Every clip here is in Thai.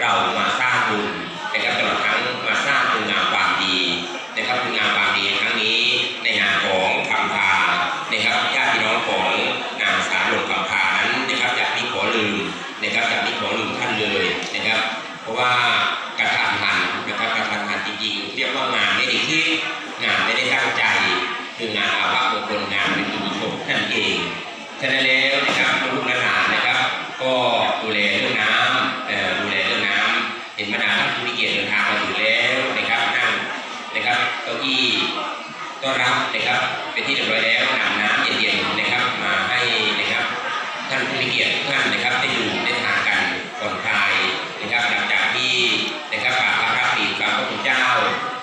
เรามาสร้างบุญนะครับตลอดทั้งมาสร้างคุณงามความดีนะครับคุณงามความดีครั้งนี้ในงานของคำพานะครับญาติพี่น้องของนางสารหลวงคำพานั้นนะครับอยากที่ขอลืมนะครับอยากที่ขอลืมท่านเลยนะครับ เพราะว่ากระทันหันนะครับกระทันหันจริงๆเรียกว่างานไม่ได้คิดงานไม่ได้ตั้งใจ คืองานอาภาพมงคลงานเป็นบุญกุศลนั่นเองฉะนั้น ต้อนรับนะครับเป็นที่เรียบร้อยแล้วนำน้ำเย็นๆนะครับ มาให้นะครับ ท่านผู้มีเกียรติทุกท่านนะครับได้ดื่มได้ทานกันก่อนคลายนะครับหลังจากที่นะครับกราบพระระปีกราบพระคุณเจ้า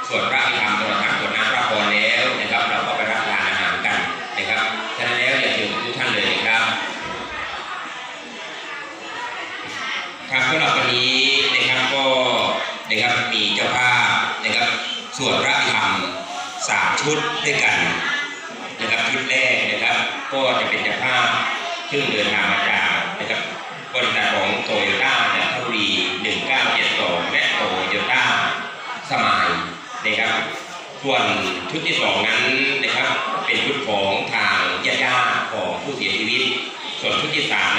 สวดพระอภิธรรมตลอดทั้งสวดน้ำพระพรแล้วนะครับ เราก็ไปรับทานอาหารกันนะครับฉะนั้นแล้วอย่าเชิญทุกท่านเลยนะครับครับสำหรับวันนี้นะครับก็นะครับมีเจ้าภาพนะครับสวดพระอภิธรรมสาม ชุดด้วยกันนะครับชุดแรกนะครับก็จะเป็นเจ้าภาพซึ่งเดินทางมาจากนะครับบริษัทของโตโยต้าจันทบุรี1972และโตโยต้าสมายนะครับส่วนชุดที่สองนั้นนะครับเป็นชุดของทางญาติของผู้เสียชีวิต ส่วนชุดที่สาม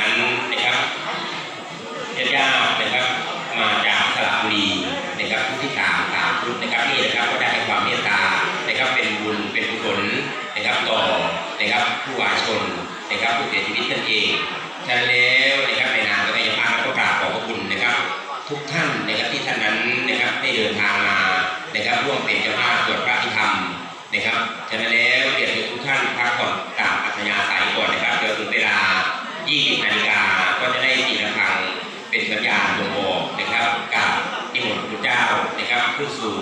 ผู้วายชนนะครับผู้เสียชีวิตนั่นเองฉะนั้นแล้วนะครับในนามกายภาพแะก็กราบขอบพระคุณนะครับ ทุกท่านนะครับที่ท่านนั้นนะครับได้เดินทางมานะครับร่วมเป็นเจ้าภาพสวดพระพิธรรมนะครับฉะนั้นแล้วเรียนทุกท่านพักก่อนกราบอัธยาศัยก่อนนะครับเดี๋ยวถึงเวลา 20นาฬิกาก็จะได้ตีระฆังเป็นสัญญาณบ่งบอกนะครับกับที่หมดพระเจ้านะครับขึ้นสู่